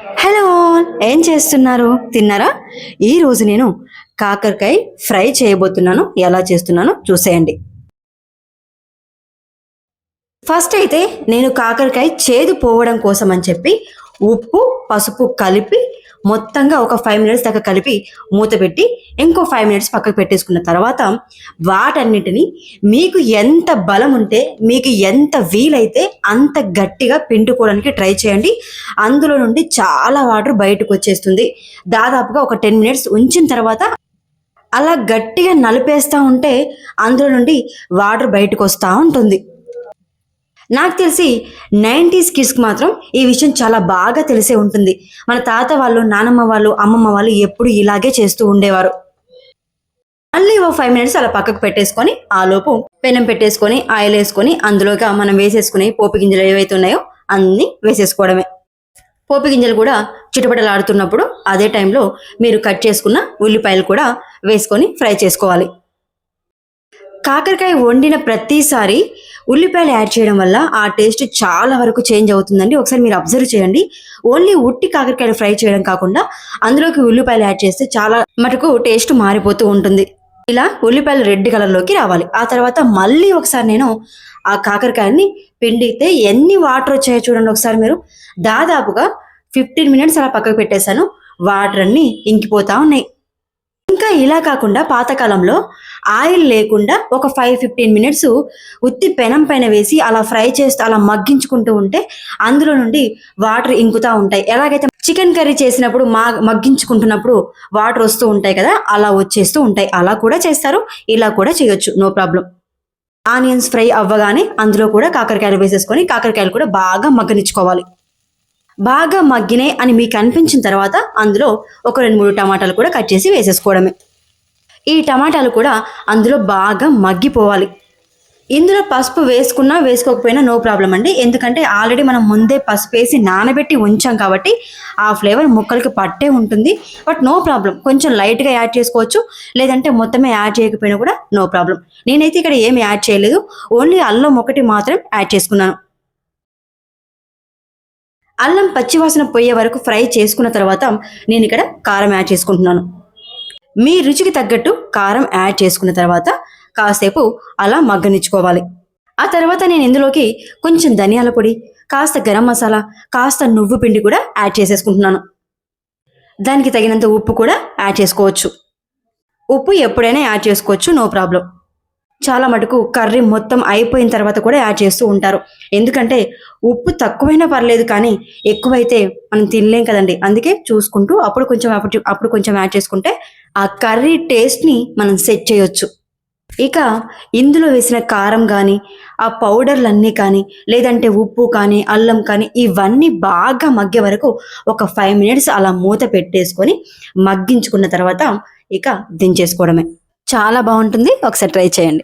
Hello ఏం చేస్తున్నారు? తిన్నారా? ఈరోజు నేను కాకరకాయ ఫ్రై చేయబోతున్నాను. ఎలా చేస్తున్నానో చూసేయండి. ఫస్ట్ అయితే నేను కాకరకాయ చేదు పోవడం కోసం అని చెప్పి ఉప్పు పసుపు కలిపి మొత్తంగా ఒక ఫైవ్ మినిట్స్ దాకా కలిపి మూత పెట్టి ఇంకో ఫైవ్ మినిట్స్ పక్కకు పెట్టేసుకున్న తర్వాత వాటన్నిటిని మీకు ఎంత బలం ఉంటే మీకు ఎంత వీలైతే అంత గట్టిగా పిండుకోవడానికి ట్రై చేయండి. అందులో నుండి చాలా వాటర్ బయటకు వచ్చేస్తుంది. దాదాపుగా ఒక టెన్ మినిట్స్ ఉంచిన తర్వాత అలా గట్టిగా నలిపేస్తూ ఉంటే అందులో నుండి వాటర్ బయటకు వస్తూ ఉంటుంది. నాకు తెలిసి నైంటీస్ కిడ్స్కి మాత్రం ఈ విషయం చాలా బాగా తెలిసే ఉంటుంది. మన తాత వాళ్ళు నానమ్మ వాళ్ళు అమ్మమ్మ వాళ్ళు ఎప్పుడు ఇలాగే చేస్తూ ఉండేవారు. మళ్ళీ ఓ ఫైవ్ మినిట్స్ అలా పక్కకు పెట్టేసుకొని ఆ లోపు పెనం పెట్టేసుకొని ఆయిల్ వేసుకొని అందులోగా మనం వేసేసుకునే పోపు గింజలు ఏవైతే ఉన్నాయో అన్నీ వేసేసుకోవడమే. పోపు గింజలు కూడా చిటపటలాడుతున్నప్పుడు అదే టైంలో మీరు కట్ చేసుకున్న ఉల్లిపాయలు కూడా వేసుకొని ఫ్రై చేసుకోవాలి. కాకరకాయ వండిన ప్రతిసారి ఉల్లిపాయలు యాడ్ చేయడం వల్ల ఆ టేస్ట్ చాలా వరకు చేంజ్ అవుతుందండి. ఒకసారి మీరు అబ్జర్వ్ చేయండి. ఓన్లీ ఉట్టి కాకరకాయలు ఫ్రై చేయడం కాకుండా అందులోకి ఉల్లిపాయలు యాడ్ చేస్తే చాలా మటుకు టేస్ట్ మారిపోతూ ఉంటుంది. ఇలా ఉల్లిపాయలు రెడ్ కలర్లోకి రావాలి. ఆ తర్వాత మళ్ళీ ఒకసారి నేను ఆ కాకరకాయని పిండితే ఎన్ని వాటర్ వచ్చాయో చూడండి ఒకసారి మీరు. దాదాపుగా ఫిఫ్టీన్ మినిట్స్ అలా పక్కకు పెట్టేశాను. వాటర్ అన్ని ఇంకిపోతా ఉన్నాయి. ఇంకా ఇలా కాకుండా పాతకాలంలో ఆయిల్ లేకుండా ఒక ఫైవ్ ఫిఫ్టీన్ మినిట్స్ ఉత్తి పెనం పైన వేసి అలా ఫ్రై చేస్తూ అలా మగ్గించుకుంటూ ఉంటే అందులో నుండి వాటర్ ఇంకుతా ఉంటాయి. ఎలాగైతే చికెన్ కర్రీ చేసినప్పుడు మా మగ్గించుకుంటున్నప్పుడు వాటర్ వస్తూ ఉంటాయి కదా అలా వచ్చేస్తూ ఉంటాయి. అలా కూడా చేస్తారు ఇలా కూడా చేయొచ్చు. No problem. ఆనియన్స్ ఫ్రై అవ్వగానే అందులో కూడా కాకరకాయలు వేసేసుకొని కాకరకాయలు కూడా బాగా మగ్గనిచ్చుకోవాలి. బాగా మగ్గినాయి అని మీకు అనిపించిన తర్వాత అందులో ఒక రెండు మూడు టమాటాలు కూడా కట్ చేసి వేసేసుకోవడమే. ఈ టమాటాలు కూడా అందులో బాగా మగ్గిపోవాలి. ఇందులో పసుపు వేసుకున్నా వేసుకోకపోయినా నో ప్రాబ్లం అండి. ఎందుకంటే ఆల్రెడీ మనం ముందే పసుపు వేసి నానబెట్టి ఉంచాం కాబట్టి ఆ ఫ్లేవర్ ముక్కలకి పట్టే ఉంటుంది. But no problem. కొంచెం లైట్గా యాడ్ చేసుకోవచ్చు. లేదంటే మొత్తమే యాడ్ చేయకపోయినా కూడా నో ప్రాబ్లం. నేనైతే ఇక్కడ ఏమి యాడ్ చేయలేదు. ఓన్లీ అల్లం ఒకటి మాత్రం యాడ్ చేసుకున్నాను. అల్లం పచ్చివాసన పోయే వరకు ఫ్రై చేసుకున్న తర్వాత నేను ఇక్కడ కారం యాడ్ చేసుకుంటున్నాను. మీ రుచికి తగ్గట్టు కారం యాడ్ చేసుకున్న తర్వాత కాసేపు అలా మగ్గనిచ్చుకోవాలి. ఆ తర్వాత నేను ఇందులోకి కొంచెం ధనియాల పొడి కాస్త గరం మసాలా కాస్త నువ్వు పిండి కూడా యాడ్ చేసేసుకుంటున్నాను. దానికి తగినంత ఉప్పు కూడా యాడ్ చేసుకోవచ్చు. ఉప్పు ఎప్పుడైనా యాడ్ చేసుకోవచ్చు నో ప్రాబ్లం. చాలా మటుకు కర్రీ మొత్తం అయిపోయిన తర్వాత కూడా యాడ్ చేస్తూ ఉంటారు. ఎందుకంటే ఉప్పు తక్కువైనా పర్లేదు కానీ ఎక్కువైతే మనం తినలేం కదండి. అందుకే చూసుకుంటూ అప్పుడు కొంచెం అప్పుడు అప్పుడు కొంచెం యాడ్ చేసుకుంటే ఆ కర్రీ టేస్ట్ని మనం సెట్ చేయొచ్చు. ఇక ఇందులో వేసిన కారం కానీ ఆ పౌడర్లన్నీ కానీ లేదంటే ఉప్పు కానీ అల్లం కానీ ఇవన్నీ బాగా మగ్గే వరకు ఒక ఫైవ్ మినిట్స్ అలా మూత పెట్టేసుకొని మగ్గించుకున్న తర్వాత ఇక దించేసుకోవడమే. చాలా బాగుంటుంది. ఒకసారి ట్రై చేయండి.